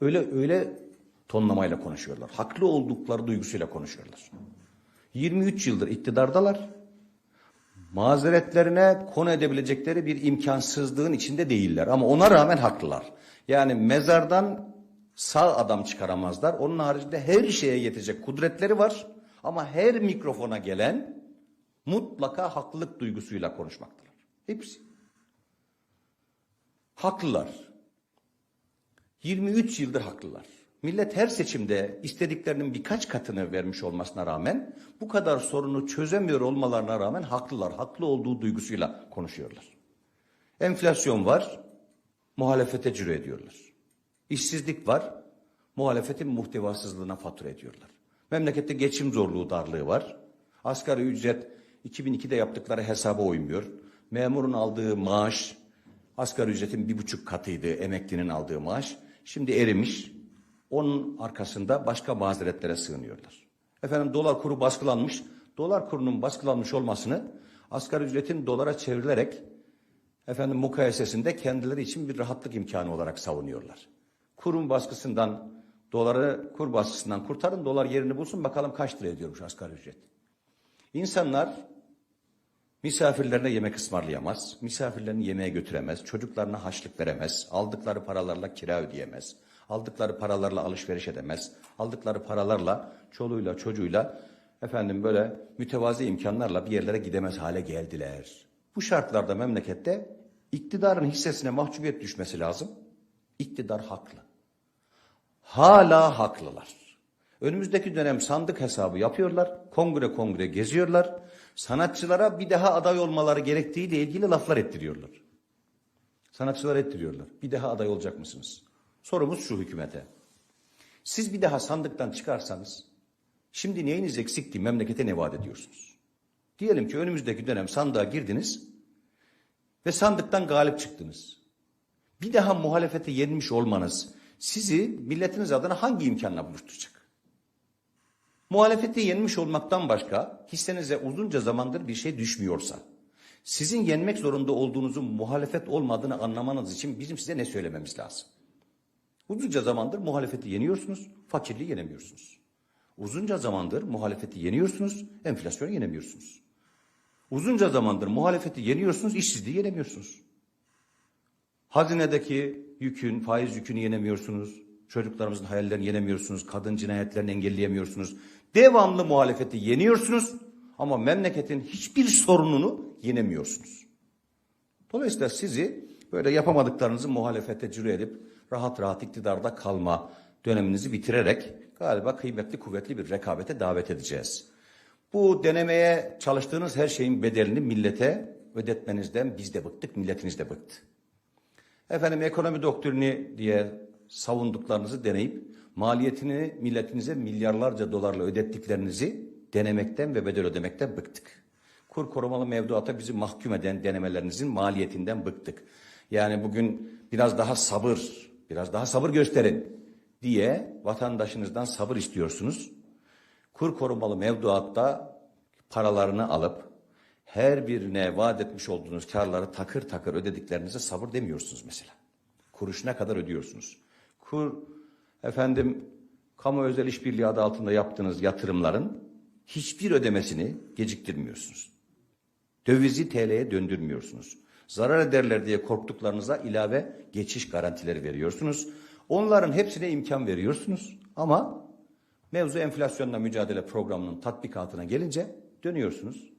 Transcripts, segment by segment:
öyle öyle tonlamayla konuşuyorlar. Haklı oldukları duygusuyla konuşuyorlar. 23 yıldır iktidardalar. Mazeretlerine konu edebilecekleri bir imkansızlığın içinde değiller. Ama ona rağmen haklılar. Yani mezardan sağ adam çıkaramazlar. Onun haricinde her şeye yetecek kudretleri var. Ama her mikrofona gelen mutlaka haklılık duygusuyla konuşmaktalar. Hepsi. Haklılar. 23 yıldır haklılar. Millet her seçimde istediklerinin birkaç katını vermiş olmasına rağmen bu kadar sorunu çözemiyor olmalarına rağmen haklılar. Haklı olduğu duygusuyla konuşuyorlar. Enflasyon var, muhalefete cüre ediyorlar. İşsizlik var, muhalefetin muhtevasızlığına fatura ediyorlar. Memlekette geçim zorluğu, darlığı var. Asgari ücret 2002'de yaptıkları hesaba uymuyor. Memurun aldığı maaş asgari ücretin bir buçuk katıydı emeklinin aldığı maaş. Şimdi erimiş. Onun arkasında başka mazeretlere sığınıyorlar. Efendim dolar kuru baskılanmış. Dolar kurunun baskılanmış olmasını asgari ücretin dolara çevrilerek efendim mukayesesinde kendileri için bir rahatlık imkanı olarak savunuyorlar. Kurun baskısından, doları kur baskısından kurtarın, dolar yerini bulsun bakalım kaç lira ediyormuş asgari ücret. İnsanlar misafirlerine yemek ısmarlayamaz, misafirlerini yemeğe götüremez, çocuklarına haçlık veremez, aldıkları paralarla kira ödeyemez, aldıkları paralarla alışveriş edemez, aldıkları paralarla çoluğuyla çocuğuyla efendim böyle mütevazi imkanlarla bir yerlere gidemez hale geldiler. Bu şartlarda memlekette iktidarın hissesine mahcubiyet düşmesi lazım. İktidar haklı. Hala haklılar. Önümüzdeki dönem sandık hesabı yapıyorlar. Kongre kongre geziyorlar. Sanatçılara bir daha aday olmaları gerektiğiyle ilgili laflar ettiriyorlar. Sanatçılar ettiriyorlar. Bir daha aday olacak mısınız? Sorumuz şu hükümete. Siz bir daha sandıktan çıkarsanız şimdi neyiniz eksikti memlekete ne vaat ediyorsunuz? Diyelim ki önümüzdeki dönem sandığa girdiniz ve sandıktan galip çıktınız. Bir daha muhalefete yenmiş olmanız sizi milletiniz adına hangi imkanla buluşturacak? Muhalefeti yenmiş olmaktan başka hissenize uzunca zamandır bir şey düşmüyorsa, sizin yenmek zorunda olduğunuzun muhalefet olmadığını anlamanız için bizim size ne söylememiz lazım? Uzunca zamandır muhalefeti yeniyorsunuz, fakirliği yenemiyorsunuz. Uzunca zamandır muhalefeti yeniyorsunuz, enflasyonu yenemiyorsunuz. Uzunca zamandır muhalefeti yeniyorsunuz, işsizliği yenemiyorsunuz. Hazinedeki yükün, faiz yükünü yenemiyorsunuz. Çocuklarımızın hayallerini yenemiyorsunuz. Kadın cinayetlerini engelleyemiyorsunuz. Devamlı muhalefeti yeniyorsunuz ama memleketin hiçbir sorununu yenemiyorsunuz. Dolayısıyla sizi böyle yapamadıklarınızı muhalefete cüre edip rahat rahat iktidarda kalma döneminizi bitirerek galiba kıymetli kuvvetli bir rekabete davet edeceğiz. Bu denemeye çalıştığınız her şeyin bedelini millete ödetmenizden biz de bıktık, milletiniz de bıktı. Efendim ekonomi doktrini diye savunduklarınızı deneyip maliyetini milletinize milyarlarca dolarla ödettiklerinizi denemekten ve bedel ödemekten bıktık. Kur korumalı mevduata bizi mahkum eden denemelerinizin maliyetinden bıktık. Yani bugün biraz daha sabır, biraz daha sabır gösterin diye vatandaşınızdan sabır istiyorsunuz. Kur korumalı mevduatta paralarını alıp her birine vaat etmiş olduğunuz karları takır takır ödediklerinize sabır demiyorsunuz mesela. Kuruşuna kadar ödüyorsunuz. Kur efendim kamu özel işbirliği adı altında yaptığınız yatırımların hiçbir ödemesini geciktirmiyorsunuz. Dövizi TL'ye döndürmüyorsunuz. Zarar ederler diye korktuklarınıza ilave geçiş garantileri veriyorsunuz. Onların hepsine imkan veriyorsunuz ama mevzu enflasyonla mücadele programının tatbikatına gelince dönüyorsunuz.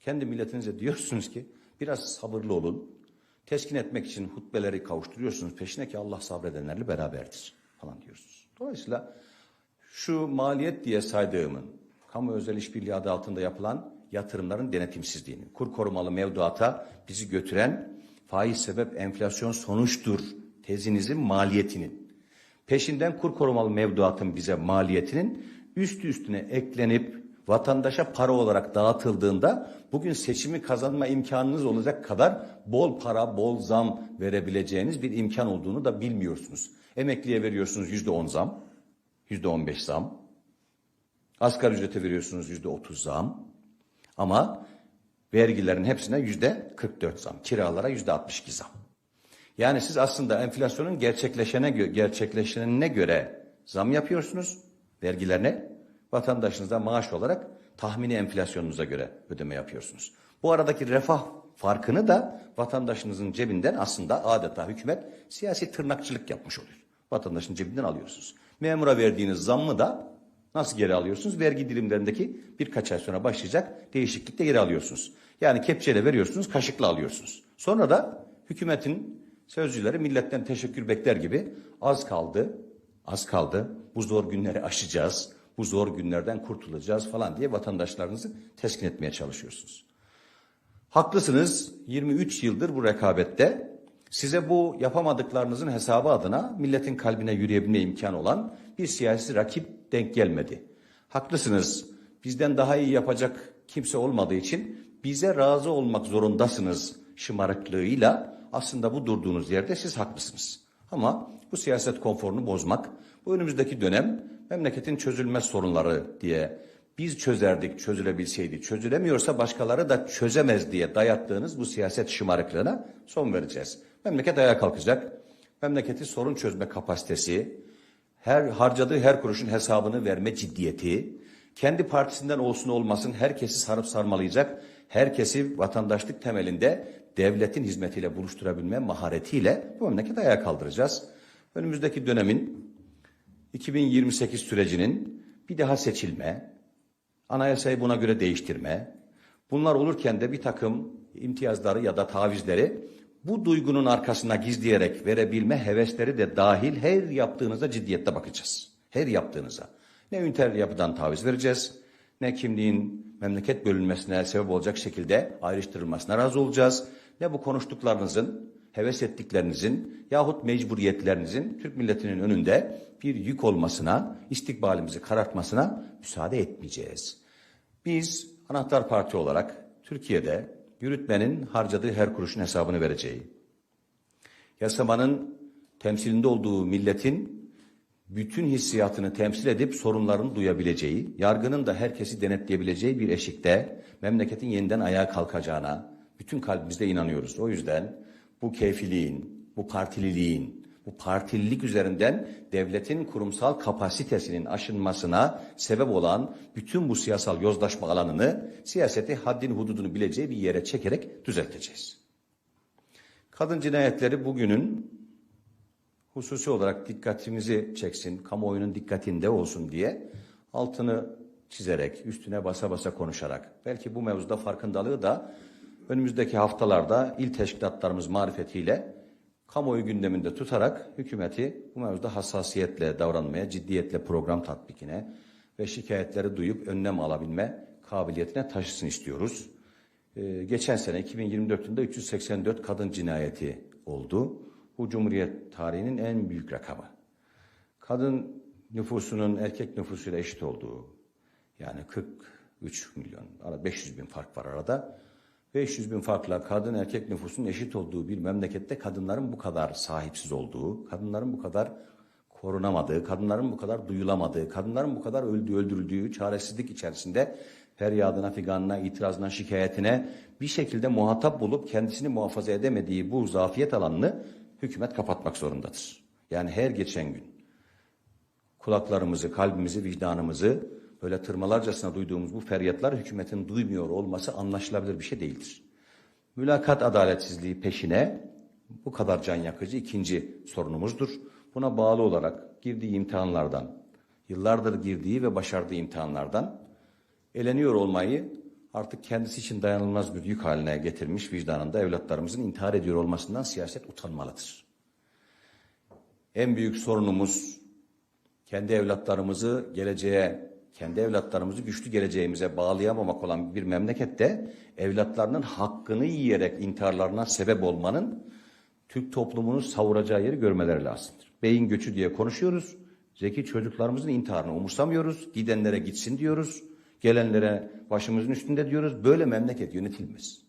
Kendi milletinize diyorsunuz ki biraz sabırlı olun. Teskin etmek için hutbeleri kavuşturuyorsunuz peşine ki Allah sabredenlerle beraberdir falan diyorsunuz. Dolayısıyla şu maliyet diye saydığımın kamu özel işbirliği adı altında yapılan yatırımların denetimsizliğini, kur korumalı mevduata bizi götüren faiz sebep enflasyon sonuçtur tezinizin maliyetinin, peşinden kur korumalı mevduatın bize maliyetinin üstü üstüne eklenip vatandaşa para olarak dağıtıldığında bugün seçimi kazanma imkanınız olacak kadar bol para, bol zam verebileceğiniz bir imkan olduğunu da bilmiyorsunuz. Emekliye veriyorsunuz yüzde on zam, yüzde on beş zam. Asgari ücrete veriyorsunuz yüzde otuz zam. Ama vergilerin hepsine yüzde kırk dört zam. Kiralara yüzde altmış iki zam. Yani siz aslında enflasyonun gerçekleşene gerçekleşenine göre zam yapıyorsunuz vergilerine. Vatandaşınıza maaş olarak tahmini enflasyonunuza göre ödeme yapıyorsunuz. Bu aradaki refah farkını da vatandaşınızın cebinden aslında adeta hükümet siyasi tırnakçılık yapmış oluyor. Vatandaşın cebinden alıyorsunuz. Memura verdiğiniz zammı da nasıl geri alıyorsunuz? Vergi dilimlerindeki birkaç ay sonra başlayacak değişiklikte geri alıyorsunuz. Yani kepçeyle veriyorsunuz, kaşıkla alıyorsunuz. Sonra da hükümetin sözcüleri milletten teşekkür bekler gibi az kaldı, az kaldı, bu zor günleri aşacağız, bu zor günlerden kurtulacağız falan diye vatandaşlarınızı teskin etmeye çalışıyorsunuz. Haklısınız. 23 yıldır bu rekabette size bu yapamadıklarınızın hesabı adına milletin kalbine yürüyebilme imkanı olan bir siyasi rakip denk gelmedi. Haklısınız. Bizden daha iyi yapacak kimse olmadığı için bize razı olmak zorundasınız şımarıklığıyla aslında bu durduğunuz yerde siz haklısınız. Ama bu siyaset konforunu bozmak, bu önümüzdeki dönem memleketin çözülmez sorunları diye biz çözerdik çözülebilseydi. Çözülemiyorsa başkaları da çözemez diye dayattığınız bu siyaset şımarıklığına son vereceğiz. Memleket ayağa kalkacak. Memleketi sorun çözme kapasitesi, her harcadığı her kuruşun hesabını verme ciddiyeti, kendi partisinden olsun olmasın herkesi sarıp sarmalayacak, herkesi vatandaşlık temelinde devletin hizmetiyle buluşturabilme maharetiyle bu memleketi ayağa kaldıracağız. Önümüzdeki dönemin 2028 sürecinin bir daha seçilme, anayasayı buna göre değiştirme, bunlar olurken de bir takım imtiyazları ya da tavizleri bu duygunun arkasına gizleyerek verebilme hevesleri de dahil her yaptığınıza ciddiyetle bakacağız. Her yaptığınıza. Ne üniter yapıdan taviz vereceğiz, ne kimliğin memleket bölünmesine sebep olacak şekilde ayrıştırılmasına razı olacağız, ne bu konuştuklarınızın, heves ettiklerinizin yahut mecburiyetlerinizin Türk milletinin önünde bir yük olmasına, istikbalimizi karartmasına müsaade etmeyeceğiz. Biz anahtar parti olarak Türkiye'de yürütmenin harcadığı her kuruşun hesabını vereceği, yasamanın temsilinde olduğu milletin bütün hissiyatını temsil edip sorunlarını duyabileceği, yargının da herkesi denetleyebileceği bir eşikte memleketin yeniden ayağa kalkacağına bütün kalbimizde inanıyoruz. O yüzden bu keyfiliğin, bu partililiğin, bu partililik üzerinden devletin kurumsal kapasitesinin aşınmasına sebep olan bütün bu siyasal yozlaşma alanını siyaseti haddin hududunu bileceği bir yere çekerek düzelteceğiz. Kadın cinayetleri bugünün hususi olarak dikkatimizi çeksin, kamuoyunun dikkatinde olsun diye altını çizerek, üstüne basa basa konuşarak, belki bu mevzuda farkındalığı da önümüzdeki haftalarda il teşkilatlarımız marifetiyle kamuoyu gündeminde tutarak hükümeti bu mevzuda hassasiyetle davranmaya, ciddiyetle program tatbikine ve şikayetleri duyup önlem alabilme kabiliyetine taşısın istiyoruz. Ee, geçen sene 2024 yılında 384 kadın cinayeti oldu. Bu Cumhuriyet tarihinin en büyük rakamı. Kadın nüfusunun erkek nüfusuyla eşit olduğu, yani 43 milyon, arada 500 bin fark var arada. 500 bin farkla kadın erkek nüfusunun eşit olduğu bir memlekette kadınların bu kadar sahipsiz olduğu, kadınların bu kadar korunamadığı, kadınların bu kadar duyulamadığı, kadınların bu kadar öldüğü, öldürüldüğü çaresizlik içerisinde feryadına, figanına, itirazına, şikayetine bir şekilde muhatap bulup kendisini muhafaza edemediği bu zafiyet alanını hükümet kapatmak zorundadır. Yani her geçen gün kulaklarımızı, kalbimizi, vicdanımızı böyle tırmalarcasına duyduğumuz bu feryatlar hükümetin duymuyor olması anlaşılabilir bir şey değildir. Mülakat adaletsizliği peşine bu kadar can yakıcı ikinci sorunumuzdur. Buna bağlı olarak girdiği imtihanlardan, yıllardır girdiği ve başardığı imtihanlardan eleniyor olmayı artık kendisi için dayanılmaz bir yük haline getirmiş vicdanında evlatlarımızın intihar ediyor olmasından siyaset utanmalıdır. En büyük sorunumuz kendi evlatlarımızı geleceğe, kendi evlatlarımızı güçlü geleceğimize bağlayamamak olan bir memlekette evlatlarının hakkını yiyerek intiharlarına sebep olmanın Türk toplumunu savuracağı yeri görmeleri lazımdır. Beyin göçü diye konuşuyoruz. Zeki çocuklarımızın intiharını umursamıyoruz. Gidenlere gitsin diyoruz. Gelenlere başımızın üstünde diyoruz. Böyle memleket yönetilmez.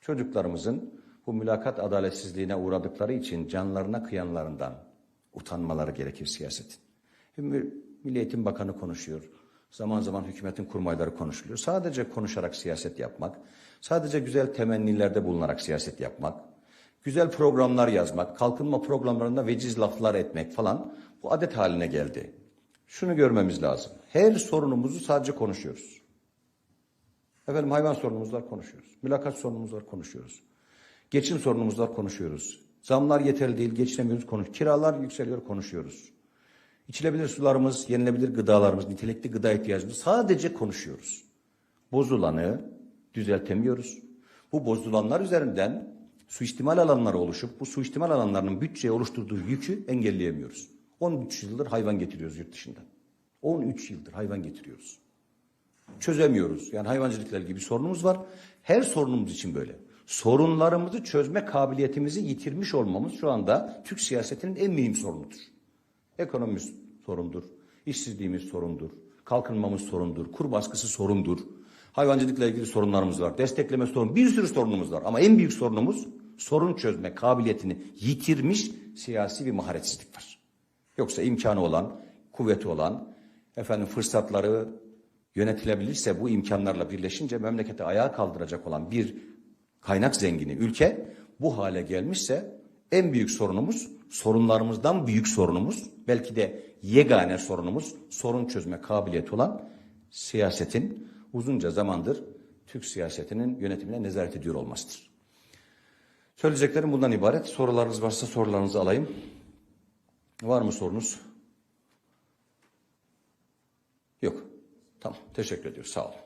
Çocuklarımızın bu mülakat adaletsizliğine uğradıkları için canlarına kıyanlarından utanmaları gerekir siyasetin. Milli Eğitim Bakanı konuşuyor. Zaman zaman hükümetin kurmayları konuşuluyor. Sadece konuşarak siyaset yapmak, sadece güzel temennilerde bulunarak siyaset yapmak, güzel programlar yazmak, kalkınma programlarında veciz laflar etmek falan bu adet haline geldi. Şunu görmemiz lazım. Her sorunumuzu sadece konuşuyoruz. Efendim hayvan sorunumuz var konuşuyoruz. Mülakat sorunumuz var konuşuyoruz. Geçim sorunumuz var konuşuyoruz. Zamlar yeterli değil geçinemiyoruz konuş. Kiralar yükseliyor konuşuyoruz. İçilebilir sularımız, yenilebilir gıdalarımız, nitelikli gıda ihtiyacımız sadece konuşuyoruz. Bozulanı düzeltemiyoruz. Bu bozulanlar üzerinden suistimal alanları oluşup bu suistimal alanlarının bütçeye oluşturduğu yükü engelleyemiyoruz. 13 yıldır hayvan getiriyoruz yurt dışından. 13 yıldır hayvan getiriyoruz çözemiyoruz. Yani hayvancılıkla ilgili bir sorunumuz var. Her sorunumuz için böyle. Sorunlarımızı çözme kabiliyetimizi yitirmiş olmamız şu anda Türk siyasetinin en mühim sorunudur. Ekonomimiz sorundur, işsizliğimiz sorundur, kalkınmamız sorundur, kur baskısı sorundur. Hayvancılıkla ilgili sorunlarımız var, destekleme sorun, bir sürü sorunumuz var. Ama en büyük sorunumuz sorun çözme kabiliyetini yitirmiş siyasi bir maharetsizlik var. Yoksa imkanı olan, kuvveti olan, efendim fırsatları yönetilebilirse bu imkanlarla birleşince memleketi ayağa kaldıracak olan bir kaynak zengini ülke bu hale gelmişse en büyük sorunumuz, sorunlarımızdan büyük sorunumuz, belki de yegane sorunumuz sorun çözme kabiliyeti olan siyasetin uzunca zamandır Türk siyasetinin yönetimine nezaret ediyor olmasıdır. Söyleyeceklerim bundan ibaret. Sorularınız varsa sorularınızı alayım. Var mı sorunuz? Yok. Tamam. Teşekkür ediyoruz. Sağ olun.